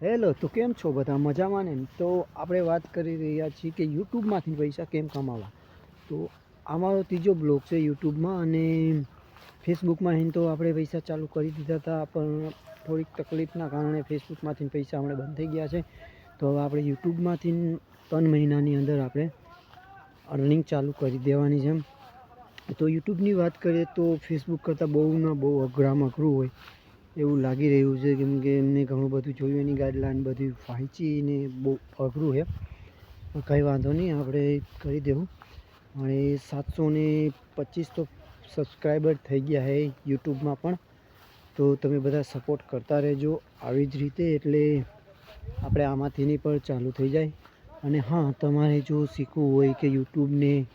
Hello, તો કેમ છો બધા? મજામાં ને? તો આપણે વાત કરી રહ્યા છીએ કે યુટ્યુબમાંથી પૈસા કેમ કમાવા? તો અમારો ત્રીજો બ્લોગ છે યુટ્યુબમાં અને ફેસબુકમાં એમ તો આપણે પૈસા ચાલુ કરી દીધા હતા, પણ થોડીક તકલીફના કારણે ફેસબુકમાંથી પૈસા હમણાં બંધ થઈ ગયા છે. તો હવે આપણે યુટ્યુબમાંથી ત્રણ મહિનાની અંદર આપણે અર્નિંગ ચાલુ કરી દેવાની છે. તો યુટ્યુબની વાત કરીએ તો ફેસબુક કરતાં બહુ ના બહુ અઘરામાં અઘરું હોય. એવું લાગી રહ્યું છે કેમ કે એમને ઘણું બધું જોયું, એની ગાઈડલાઈન બધી વાંચીને બહુ અઘરું છે. કંઈ વાંધો નહીં, આપણે કરી દેવું. અને સાતસો ને પચીસ તો સબસ્ક્રાઈબર થઈ ગયા છે યુટ્યુબમાં પણ. તો તમે બધા સપોર્ટ કરતા રહેજો આવી જ રીતે, એટલે આપણે આમાંથીની પણ ચાલુ થઈ જાય. અને હા, તમારે જો શીખવું હોય કે યુટ્યુબને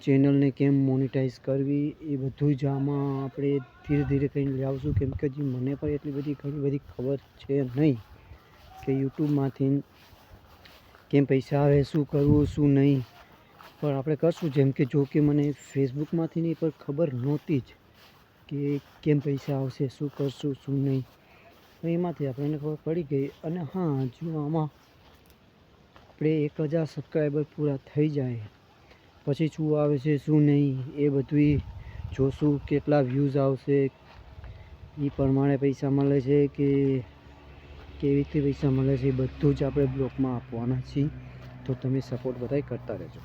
ચેનલને કેમ મોનિટાઈઝ કરવી એ બધું જ આમાં આપણે ધીરે ધીરે કરીને લાવશું. કેમ કે હજી મને પણ એટલી બધી ઘણી બધી ખબર છે નહીં કે યુટ્યુબમાંથી કેમ પૈસા આવે, શું કરવું, શું નહીં. પણ આપણે કરશું. જેમ કે જો કે મને ફેસબુકમાંથી નહીં પણ ખબર નહોતી જ કે કેમ પૈસા આવશે, શું કરશું, શું નહીં. તો એમાંથી આપણને ખબર પડી ગઈ. અને હા, જો આમાં આપણે એક હજાર સબસ્ક્રાઈબર પૂરા થઈ જાય પછી શું આવે છે, શું નહીં, એ બધું જોશું કેટલા વ્યૂઝ આવશે. એ પ્રમાણે પૈસા મળે છે કે કેવી રીતે પૈસા મળે છે એ બધું જ આપણે બ્લોગમાં આપવાના છીએ. તો તમે સપોર્ટ બધાય કરતા રહેજો.